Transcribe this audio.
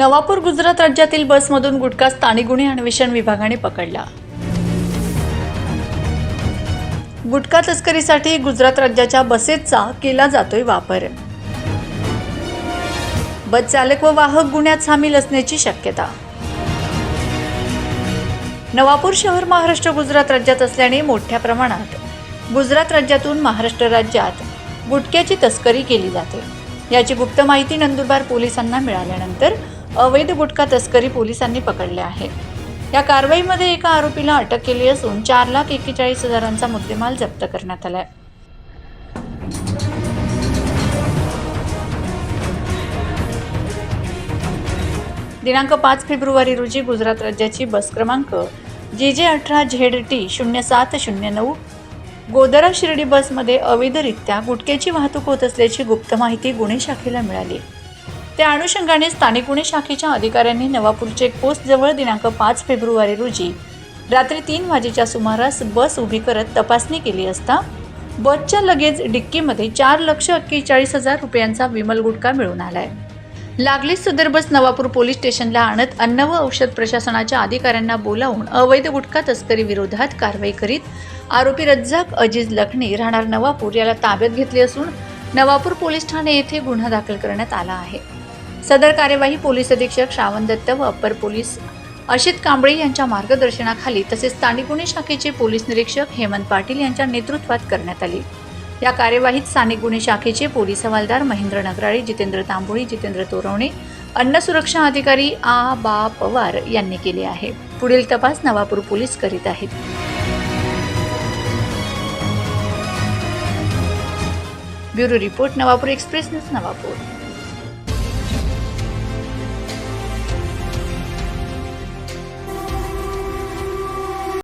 नवापूर गुजरात राज्यातील बसमधून गुटखा स्थानिक गुन्हे अन्वेषण विभागाने पकडला. गुटखा तस्करीसाठी गुजरात राज्याच्या बसेसचा केला जातोय वापर. बस चालक व वाहक गुन्ह्यात सामील असण्याची शक्यता. नवापूर शहर महाराष्ट्र गुजरात राज्यात असल्याने मोठ्या प्रमाणात गुजरात राज्यातून महाराष्ट्र राज्यात गुटख्याची तस्करी केली जाते. याची गुप्त माहिती नंदुरबार पोलिसांना मिळाल्यानंतर अवैध गुटखा तस्करी पोलिसांनी पकडले आहे या कारवाईमध्ये एका आरोपीला अटक केली असून चार लाख एक्केचाळीस हजारांचा मुद्देमाल जप्त करण्यात आलाय. दिनांक पाच फेब्रुवारी रोजी गुजरात राज्याची बस क्रमांक जे जे अठरा झेड टी शून्य सात शून्य नऊ गोदरा शिर्डी बसमध्ये अवैधरित्या गुटख्याची वाहतूक होत असल्याची गुप्त माहिती गुन्हे शाखेला मिळाली. त्या अनुषंगाने स्थानिक गुन्हे शाखेच्या अधिकाऱ्यांनी नवापूर चेकपोस्ट जवळ दिनांक पाच फेब्रुवारी रोजी रात्री तीन वाजेच्या सुमारास बस उभी करत तपासणी केली असता बसच्या लगेच डिक्कीमध्ये चार लक्ष एक्केचाळीस हजार रुपयांचा विमल गुटखा मिळून आलाय. लागलीच सदर बस नवापूर पोलीस स्टेशनला आणत अन्न व औषध प्रशासनाच्या अधिकाऱ्यांना बोलावून अवैध गुटखा तस्करी विरोधात कारवाई करीत आरोपी रज्जाक अजीज लखनी राहणार नवापूर याला ताब्यात घेतले असून नवापूर पोलीस ठाणे येथे गुन्हा दाखल करण्यात आला आहे. सदर कार्यवाही पोलीस अधीक्षक श्रावण दत्त व अप्पर पोलीस अशित कांबळे यांच्या मार्गदर्शनाखाली तसेच स्थानिक गुन्हे शाखेचे पोलीस निरीक्षक हेमंत पाटील यांच्या नेतृत्वात करण्यात आली. या कार्यवाहीत स्थानिक गुन्हे शाखेचे पोलीस हवालदार महेंद्र नगराळे जितेंद्र तांबोळी जितेंद्र तोरवणे अन्न सुरक्षा अधिकारी आ. बा. पवार यांनी केले आहे. पुढील तपास नवापूर पोलीस करीत आहेत. Bureau report Navapur express news Navapur.